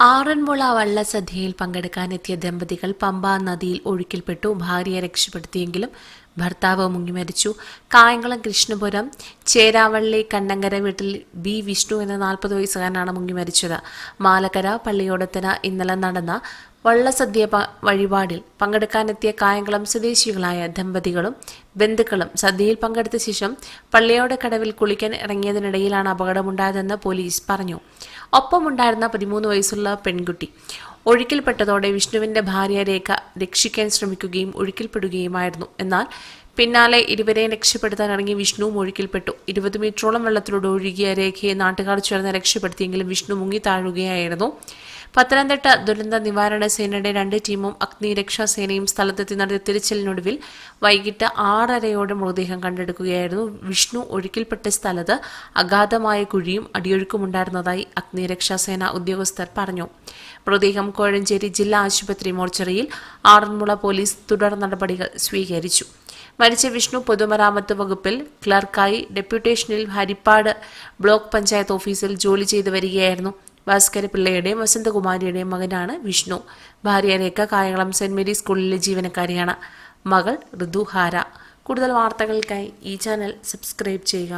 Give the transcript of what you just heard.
ആറന്മുള വള്ളസദ്യയിൽ പങ്കെടുക്കാനെത്തിയ ദമ്പതികൾ പമ്പാ നദിയിൽ ഒഴുക്കിൽപ്പെട്ടു. ഭാര്യയെ രക്ഷപ്പെടുത്തിയെങ്കിലും ഭർത്താവ് മുങ്ങി മരിച്ചു. കായംകുളം കൃഷ്ണപുരം ചേരാവള്ളി കണ്ണങ്കര വീട്ടിൽ ബി വിഷ്ണു എന്ന നാൽപ്പത് വയസ്സുകാരനാണ് മുങ്ങി മരിച്ചത്. മാലക്കര പള്ളിയോടത്തിന് ഇന്നലെ നടന്ന വള്ളസദ്യ വഴിപാടിൽ പങ്കെടുക്കാനെത്തിയ കായംകുളം സ്വദേശികളായ ദമ്പതികളും ബന്ധുക്കളും സദ്യയിൽ പങ്കെടുത്ത ശേഷം പള്ളിയോട് കടവിൽ കുളിക്കാൻ ഇറങ്ങിയതിനിടയിലാണ് അപകടമുണ്ടായതെന്ന് പോലീസ് പറഞ്ഞു. ഒപ്പമുണ്ടായിരുന്ന പതിമൂന്ന് വയസ്സുള്ള പെൺകുട്ടി ഒഴുക്കിൽപ്പെട്ടതോടെ വിഷ്ണുവിന്റെ ഭാര്യ രേഖ രക്ഷിക്കാൻ ശ്രമിക്കുകയും ഒഴുക്കിൽപ്പെടുകയുമായിരുന്നു. എന്നാൽ പിന്നാലെ ഇരുവരെയും രക്ഷപ്പെടുത്താൻ ഇറങ്ങിയ വിഷ്ണുവും ഒഴുക്കിൽപ്പെട്ടു. ഇരുപത് മീറ്ററോളം വെള്ളത്തിലൂടെ ഒഴുകിയ രേഖയെ നാട്ടുകാർ ചേർന്ന് രക്ഷപ്പെടുത്തിയെങ്കിലും വിഷ്ണു മുങ്ങി താഴുകയായിരുന്നു. പത്തനംതിട്ട ദുരന്ത നിവാരണ സേനയുടെ രണ്ട് ടീമും അഗ്നിരക്ഷാ സേനയും സ്ഥലത്തെത്തി നടത്തിയ തിരച്ചിലിനൊടുവിൽ വൈകിട്ട് ആറരയോടെ മൃതദേഹം കണ്ടെടുക്കുകയായിരുന്നു. വിഷ്ണു ഒഴുക്കിൽപ്പെട്ട സ്ഥലത്ത് അഗാധമായ കുഴിയും അടിയൊഴുക്കുമുണ്ടായിരുന്നതായി അഗ്നിരക്ഷാ സേന ഉദ്യോഗസ്ഥർ പറഞ്ഞു. മൃതദേഹം കോഴഞ്ചേരി ജില്ലാ ആശുപത്രി മോർച്ചറിയിൽ ആറന്മുള പോലീസ് തുടർ നടപടികൾ സ്വീകരിച്ചു. മരിച്ച വിഷ്ണു പൊതുമരാമത്ത് വകുപ്പിൽ ക്ലർക്കായി ഡെപ്യൂട്ടേഷനിൽ ഹരിപ്പാട് ബ്ലോക്ക് പഞ്ചായത്ത് ഓഫീസിൽ ജോലി ചെയ്തു വരികയായിരുന്നു. ഭാസ്കര പിള്ളയുടെയും വസന്തകുമാരിയുടെയും മകനാണ് വിഷ്ണു. ഭാര്യ രേഖ കായംകുളം സെന്റ് മേരി സ്കൂളിലെ ജീവനക്കാരിയാണ്. മകൾ ഋതുഹാര. കൂടുതൽ വാർത്തകൾക്കായി ഈ ചാനൽ സബ്സ്ക്രൈബ് ചെയ്യുക.